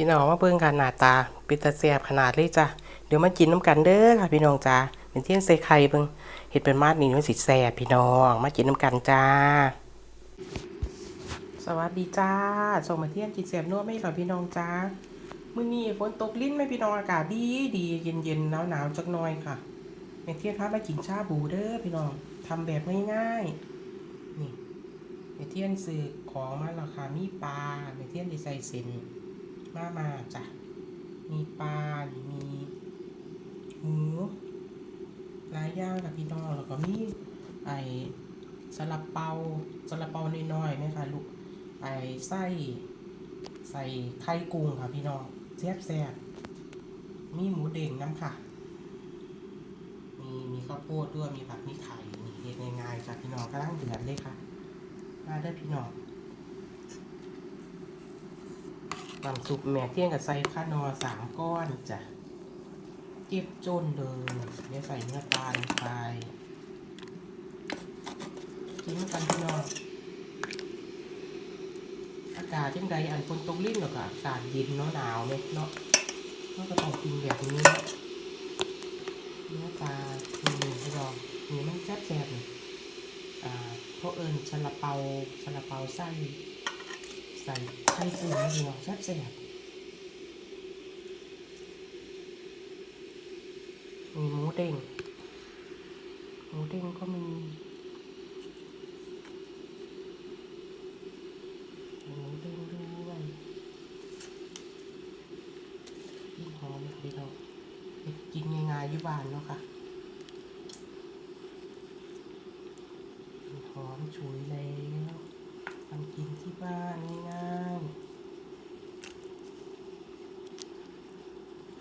พี่น้องมาเบิ่งกันหน้าตาป็นตาแซ่บขนาดเลยจ้ะเดี๋ยวมากินน้ำกันเด้อค่ะพี่น้องจ้าเป็นเที่ยนใส่ไข่เบิ่งเห็ดเป็นมาดนี่มันสิแซ่บพี่น้องมากินน้ำกันจ้า สวัสดีจ้าส่งมาเที่ยนกินแซ่บนัวไม่ค่ะพี่น้องจ้ามื้อนี้ฝนตกลิ้นไหมพี่น้องอากาศดีดีเย็นเย็นหนาวหนาวๆจักหน่อยค่ะแม่เที่ยนพามากินชาบูเด้อพี่น้องทำแบบง่ายๆนี่แม่เที่ยนซื้อของมาแล้วค่ะมีปลาแม่เที่ยนจะใส่เส้น มามาจ้ะ มีปลามีหมูหลายอย่างกับพี่น้องแล้วก็มีไอ้สลับเปาสลับเปาน้อยๆไหมคะลูกไอ้ไส้ใส่ไข่กุ้งค่ะพี่น้องแซ่บแซ่บๆมีหมูเด้งน้ำค่ะ มีมีข้าวโพดด้วยมีผักมีไข่มีเฮ็ดง่ายๆจ้ะพี่น้องกำลังเดือดเลยค่ะมาเด้อพี่น้อง น้ำซุปแม่เที่ยงกับใส่ข้านอสามก้อนจ้ะเก็บจนเลยเดี๋ยวใส่เนื้อปลาลงไปกินกันพี่น้องอากาศจังใดอันคนตกลิ้นหรอกอากาศเย็นเนาะหนาวเนี่ยเนาะเราก็ต้องกินแบบนี้เนื้อปลาหนี่พี่น้องนี่มันแซ่บๆอ่าเพราะเอิญซาลาเปาซาลาเปาไส้ ใส่ไข่กุ้งให้พี่น้องแซ่บแซ่บมีหมูเด้งหมูเด้งก็มีหมูเด้งด้วยกินหอมค่ะพี่น้องเฮ็ดกินง่ายๆอยู่บ้านเนาะค่ะหอมฉุยแล้ว ทำกินที่บ้านง่ายๆ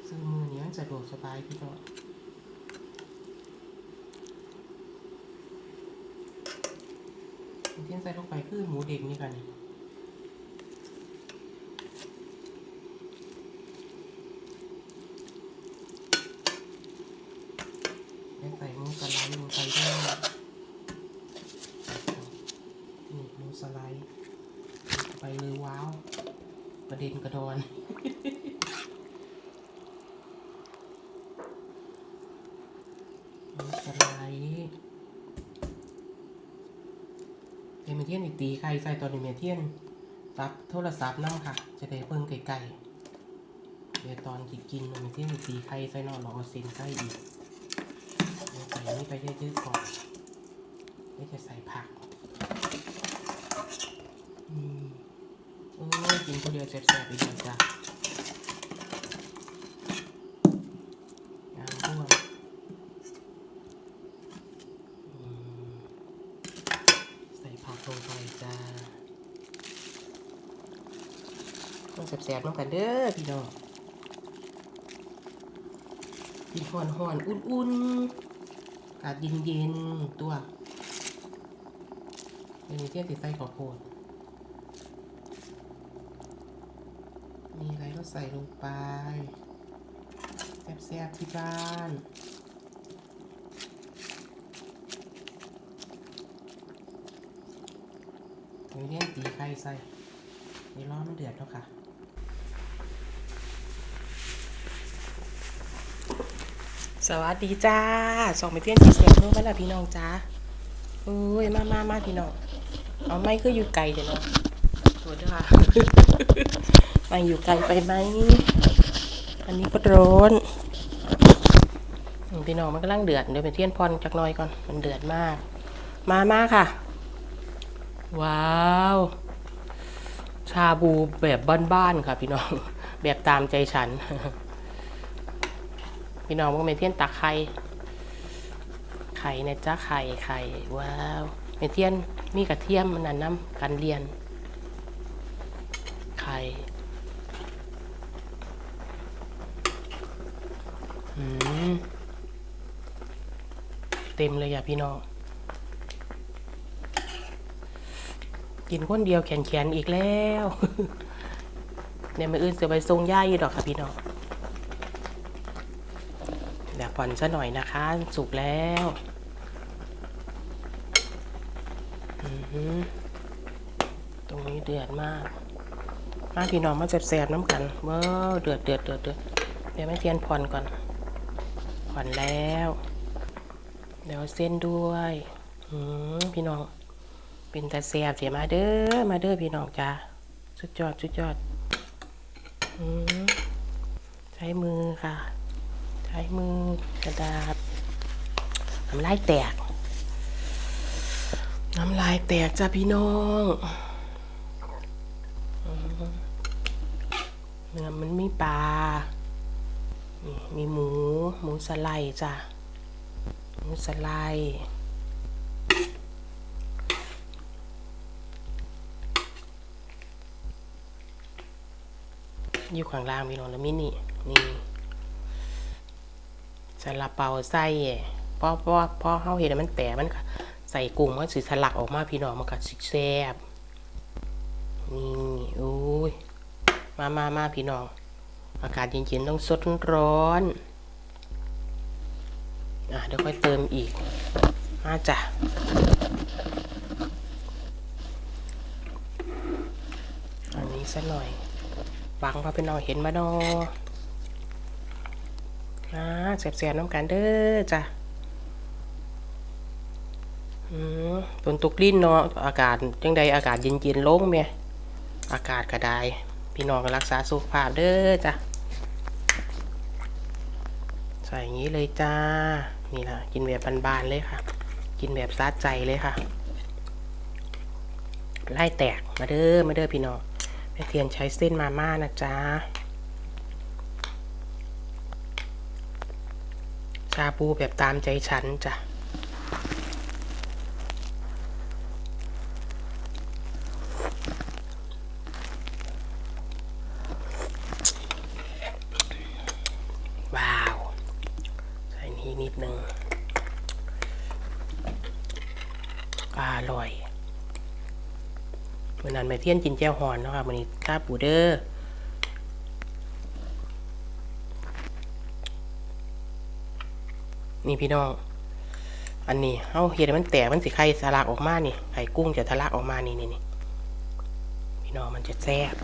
ซื้อมือนี้มันสะดวกสบายพี่น้องที่ใส่ลงไปคือหมูเด็กนี่กันแล้วใส่หมูสไลด์ลงไปด้วยนี่หมูสไลด์ลงไปเลยว้าว ป ระเด็นกระดอนสไลด์เอเมเทียนอีกตีไข่ใส่ตอนเอเมเทียนรับโทรศัพท์นั่งค่ะ จะได้เพิ่งไก่ๆเดี๋ยวตอนที่กินเอเมเทียนอีกตีไข่ใส่นอนออเซ็นไส้อีกเดี๋ยวใส่นี่ไปเยอะๆก่อนเดี๋ยวจะใส่ผักอืมโอ้ย กินคนเดียวแซ่บๆไปเดียวจ้ะงามร่วใส่ผักลงไปจ้าต้องแสบๆน้ำกันเด้อพี่น้องกินห่อนห่อนอุ่นๆอากาศเย็นๆตัวเดี๋ยวนี้เที่ยงติดใส่ข้าวโพดมีอะไร ก็ใส่ลงไปแซ่บๆที่บ้านเดี๋ยวเนี่ยตีไข่ใส่เดี๋ยวรอมันเดือดแล้วค่ะสวัสดีจ้าสองไปเที่ยนจีเสียงนู้นไปละพี่น้องจ้าโอ้ยมามามาพี่น้อง เอาไม่คืออยู่ไกลเดี๋ยวเนาะ ตัวเด้อค่ะไม่อยู่ไกลไปไหม อันนี้ก็ร้อนอืมพี่น้องมันกำลังเดือด เดี๋ยวไปเที่ยนพรจักหน่อยก่อน มันเดือดมาก มามาค่ะ ว้าว ชาบูแบบบ้านๆค่ะ พี่น้อง แบบตามใจฉัน พี่น้องพวกเมเทียนตักไข่ ไข่นะจ้าไข่ไข่ ว้าวเมเทียนมีกระเทียมมันนั่นน้ำกันเรียนไข่อืม เต็มเลยอะพี่น้อง กินคนเดียวแขนแขนๆอีกแล้วเนี่ยมืออื่นเสือไปทรงย่าอยู่ดอกค่ะพี่น้องเดี๋ยวผ่อนซะหน่อยนะคะ สุกแล้วตรงนี้เดือดมาก มาพี่น้องมาแสบๆน้ำกันว้าเดือดเดือดเดือดเดือดเดี๋ยวแม่เทียนผ่อนก่อนผ่อนแล้ว เดี๋ยวเส้นด้วยอืมพี่น้อง เป็นตาแสบเสียมาเด้อมาเด้อพี่น้องจ้าสุดยอดสุดยอดอืมใช้มือค่ะ ใช้มือกระดาษน้ำลายแตก น้ำลายแตกจ้าพี่น้องอืมเนื้อมันมีปลา มีหมู หมูสไลด์จ้ะ หมูสไลด์อยู่ข้างล่างพี่น้องแล้วมินี่นี่ซาลาเปาไส้พราะเพราะเพราะเขาเห็นมันแตกมันใส่กุ้งมันสิสลักออกมาพี่น้องมันก็สิแซ่บนี่โอ้ มามามาพี่น้อง อากาศเย็นๆต้องสดร้อนอะเดี๋ยวค่อยเติมอีก มาจ้ะอันนี้สักหน่อยบังพอพี่น้องเห็นมาดออ่าแสบๆน้ำกันเด้อจ้ะอืมฝนตกลิ้นเนาะอากาศจังใดอากาศเย็นๆลงเมียอากาศก็ได้ พี่น้องก็รักษาสุขภาพเด้อจ้ะใส่อย่างนี้เลยจ้า นี่นะกินแบบบานๆเลยค่ะ กินแบบซาดใจเลยค่ะ ไล่แตกมาเด้อมาเด้อพี่น้องแม่เทียนใช้เส้นมาม่านะจ๊ะชาบูแบบตามใจฉันจ้ะ ว้าว ใส่ นิดนึงอร่อยวันนั้นแม่เทียนกินแจ่วฮอนเนาะค่ะวันนี้ตาปูเดอร์นี่พี่น้อง อันนี้เอาเห็ดมันแตกมันสิไข่สลักออกมานี่ไข่กุ้งจะทะลักออกมานี่นี่นี่พี่น้องมันจะแซ่บ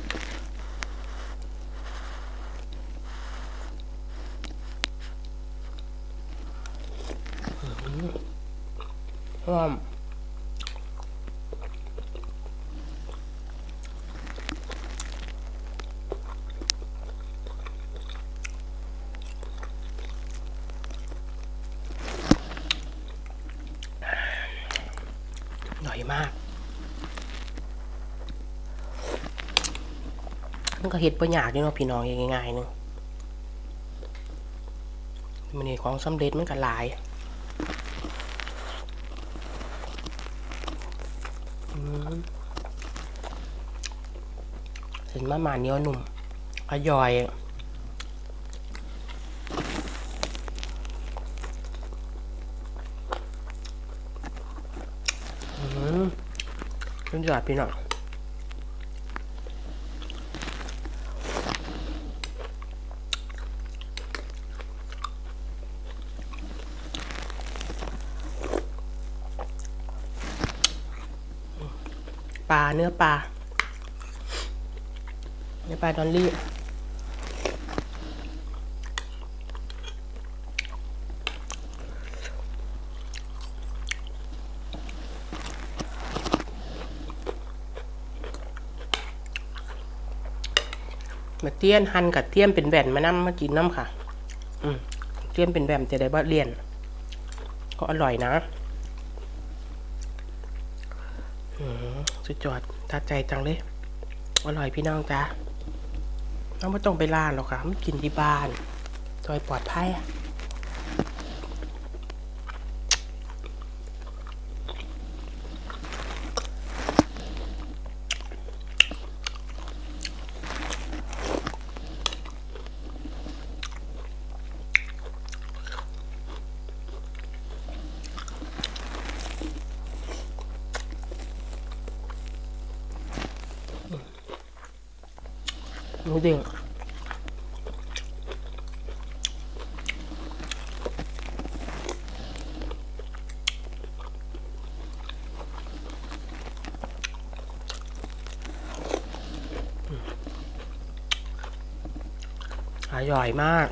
หอมอร่อยมาก มันก็เห็ดประหยากอยู่เนาะพี่น้องง่ายๆเนึงมันนี่ของสำเร็จมันก็หลาย เส้ นมะมาเหนียวหนุ่มอร่อยอืมสุดยอดพี่น้องปลาเนื้อปลา เนื้อปลาดอลลี่มาเตี้ยนหั่นกับเตี้ยมเป็นแบนมานำมากินน้ำค่ะ อืมเตี้ยมเป็นแบนจะได้บ่เลี่ยน ก็อร่อยนะสุดยอดทัดใจจังเลย อร่อยพี่น้องจ้า เราไม่ต้องไปล่าหรอกค่ะมันกินที่บ้านโดยปลอดภัย พุดดิ้งอร่อยมาก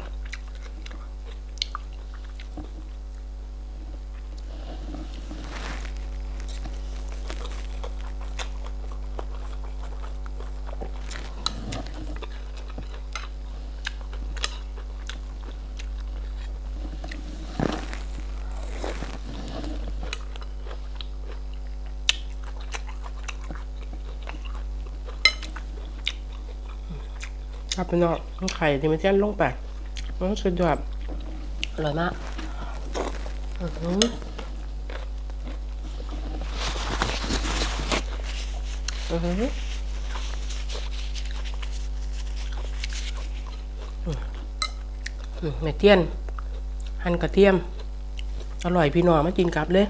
ครับพี่น้องไข่ที่มันเทียนลงไปมันสุดยอดอร่อยมากอือหืออือหืออืมอืมแม่เทียน หั่นกระเทียม อร่อยพี่น้องมากินกลับเลย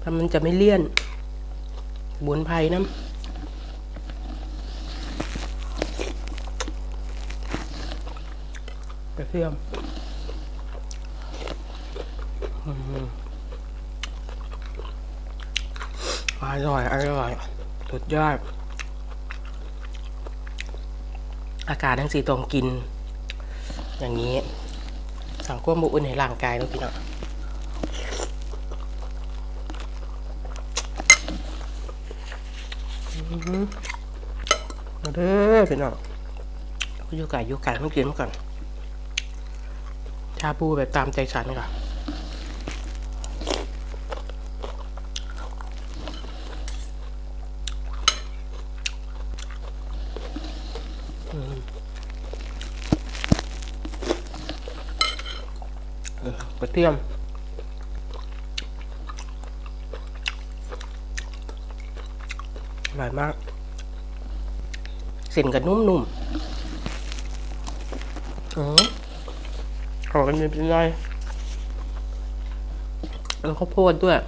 แต่มันจะไม่เลี่ยนบุญภัยน้ำ กระ เทียมอืมอร่อยอร่อยสุดยอด อากาศทั้งสี่ตรงกิน อย่างนี้ สังควบมุอุ่นในร่างกายแล้วพี่เนาะอื้อหือมาเด้อพี่เนาะยู่ไก่ยู่ไก่ต้องกินมาก่อน ชาบูแบบตามใจฉันค่ะเกระเทียมอร่อยมากเส้นกับนุ่มๆอือ ขอกันนิดหน่อยแล้วข้าวโพดด้วย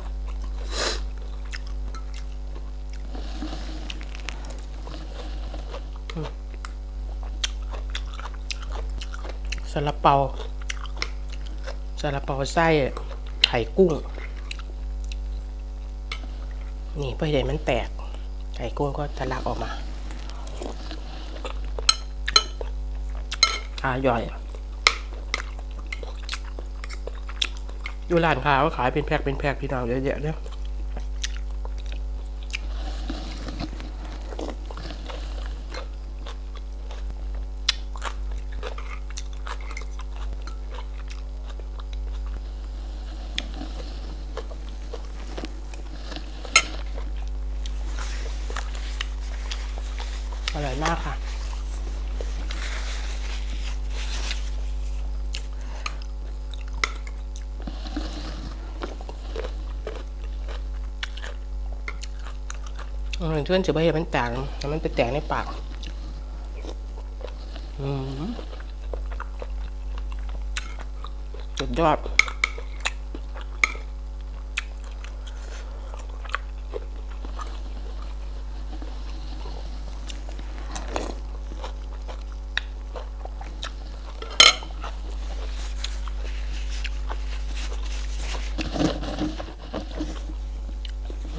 ซาลาเปาซาลาเปาไส้ไข่กุ้ง นี่เพื่อให้มันแตก ไข่กุ้งก็ทะลักออกมา อร่อย อยู่ร้านค้าก็ขายเป็นแพ็คเป็นแพ็คพี่น้องเยอะแยะเนี่ยอร่อยมากค่ะ อืม เพื่อนจะไปเห็นมันแตกแต่มันไปแตกในปาก อืมสุดยอด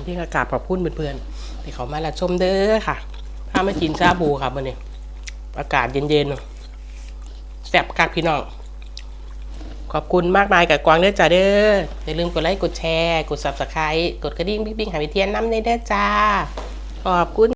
ที่อากาศขอบคุณเพื่อนๆ ที่เขามาละชมเด้อค่ะพามากินชาบูค่ะมื่อนี้อากาศเย็นๆแซ่บกักพี่น้องขอบคุณมากมายกับกวางเด้อจ้าเด้ออย่าลืมกดไลค์กดแชร์ กด subscribe กดกระดิ่งบิ๊งๆหาวิเทียนน้ำในเด้อจ้า ขอบคุณ